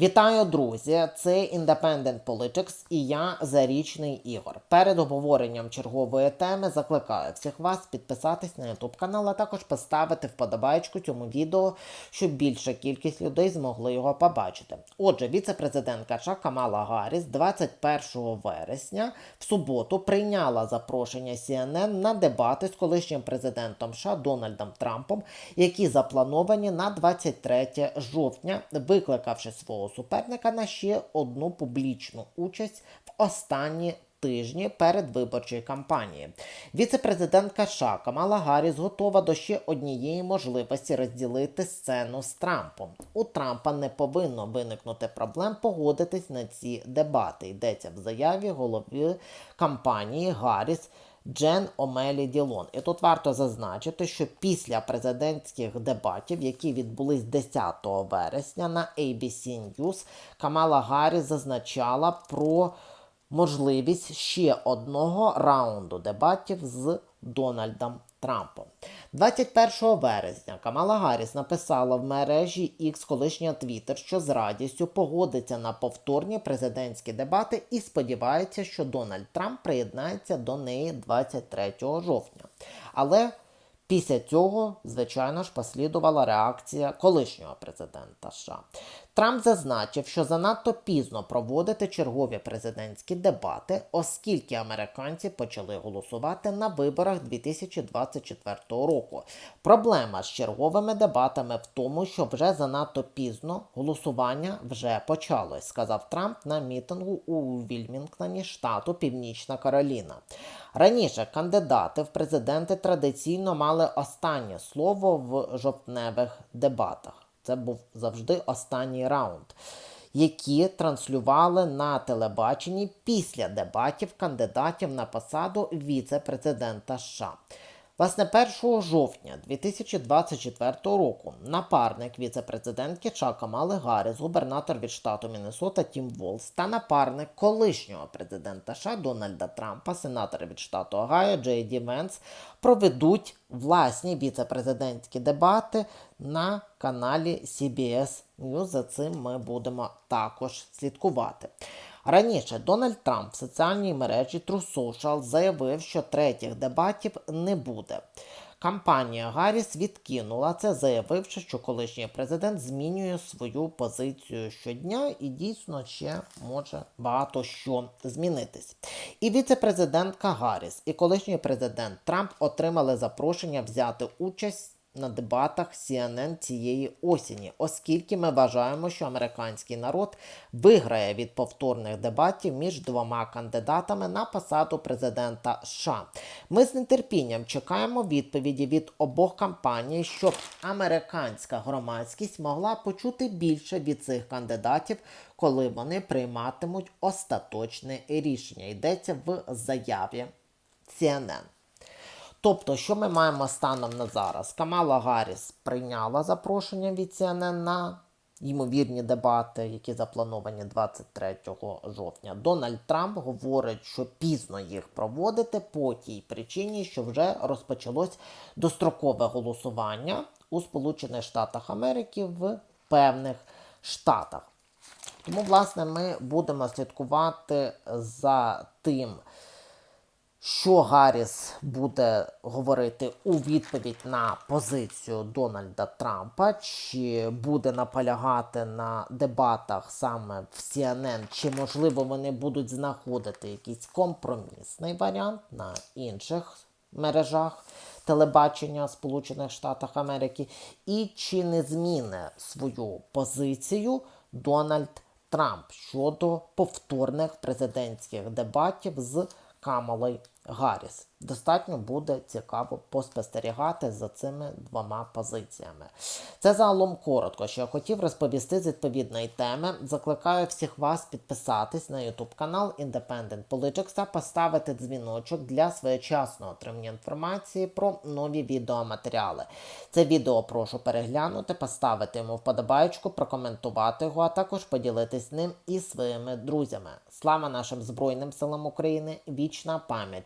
Вітаю, друзі! Це Independent Politics і я Зарічний Ігор. Перед обговоренням чергової теми закликаю всіх вас підписатись на YouTube канал, а також поставити вподобайку цьому відео, щоб більша кількість людей змогли його побачити. Отже, віце-президентка США Камала Гарріс 21 вересня в суботу прийняла запрошення CNN на дебати з колишнім президентом США Дональдом Трампом, які заплановані на 23 жовтня, викликавши свого суперника на ще одну публічну участь в останні тижні перед виборчої кампанії. Віце-президентка США Камала Гарріс готова до ще однієї можливості розділити сцену з Трампом. У Трампа не повинно виникнути проблем погодитись на ці дебати. Йдеться в заяві голови кампанії Гарріс. Джен Омелі Ділон. І тут варто зазначити, що після президентських дебатів, які відбулись 10 вересня на ABC News, Камала Гаррі зазначала про можливість ще одного раунду дебатів з Дональдом Трампом. 21 вересня Камала Гарріс написала в мережі X колишня Twitter, що з радістю погодиться на повторні президентські дебати і сподівається, що Дональд Трамп приєднається до неї 23 жовтня. Але Після цього, звичайно ж, послідувала реакція колишнього президента США. Трамп зазначив, що занадто пізно проводити чергові президентські дебати, оскільки американці почали голосувати на виборах 2024 року. Проблема з черговими дебатами в тому, що вже занадто пізно голосування вже почалось, сказав Трамп на мітингу у Вільмінгтоні, штату Північна Кароліна. Раніше кандидати в президенти традиційно мали останнє слово в жовтневих дебатах. Це був завжди останній раунд, які транслювали на телебаченні після дебатів кандидатів на посаду віце-президента США. Власне, 1 жовтня 2024 року напарник віце-президентки США Камали Гарріс, губернатор від штату Міннесота Тім Волс та напарник колишнього президента США Дональда Трампа, сенатора від штату Огайо Джей Ді Венс, проведуть власні віце-президентські дебати на каналі CBS News. За цим ми будемо також слідкувати. Раніше Дональд Трамп в соціальній мережі True Social заявив, що третіх дебатів не буде. Кампанія Гарріс відкинула це, заявивши, що колишній президент змінює свою позицію щодня і дійсно ще може багато що змінитись. І віце-президентка Гарріс, і колишній президент Трамп отримали запрошення взяти участь на дебатах CNN цієї осені, оскільки ми вважаємо, що американський народ виграє від повторних дебатів між двома кандидатами на посаду президента США. Ми з нетерпінням чекаємо відповіді від обох кампаній, щоб американська громадськість могла почути більше від цих кандидатів, коли вони прийматимуть остаточне рішення. Йдеться в заяві CNN. Тобто, що ми маємо станом на зараз? Камала Гарріс прийняла запрошення від CNN на ймовірні дебати, які заплановані 23 жовтня. Дональд Трамп говорить, що пізно їх проводити по тій причині, що вже розпочалось дострокове голосування у Сполучених Штатах Америки в певних штатах. Тому, власне, ми будемо слідкувати за тим що Гарріс буде говорити у відповідь на позицію Дональда Трампа, чи буде наполягати на дебатах саме в CNN, чи можливо вони будуть знаходити якийсь компромісний варіант на інших мережах телебачення Сполучених Штатів Америки, і чи не зміни свою позицію Дональд Трамп щодо повторних президентських дебатів з Commonly. Гарріс. Достатньо буде цікаво поспостерігати за цими двома позиціями. Це загалом коротко, що я хотів розповісти з відповідної теми. Закликаю всіх вас підписатись на YouTube канал Independent Politics та поставити дзвіночок для своєчасного отримання інформації про нові відеоматеріали. Це відео прошу переглянути, поставити йому вподобайку, прокоментувати його, а також поділитись ним із своїми друзями. Слава нашим Збройним силам України! Вічна пам'ять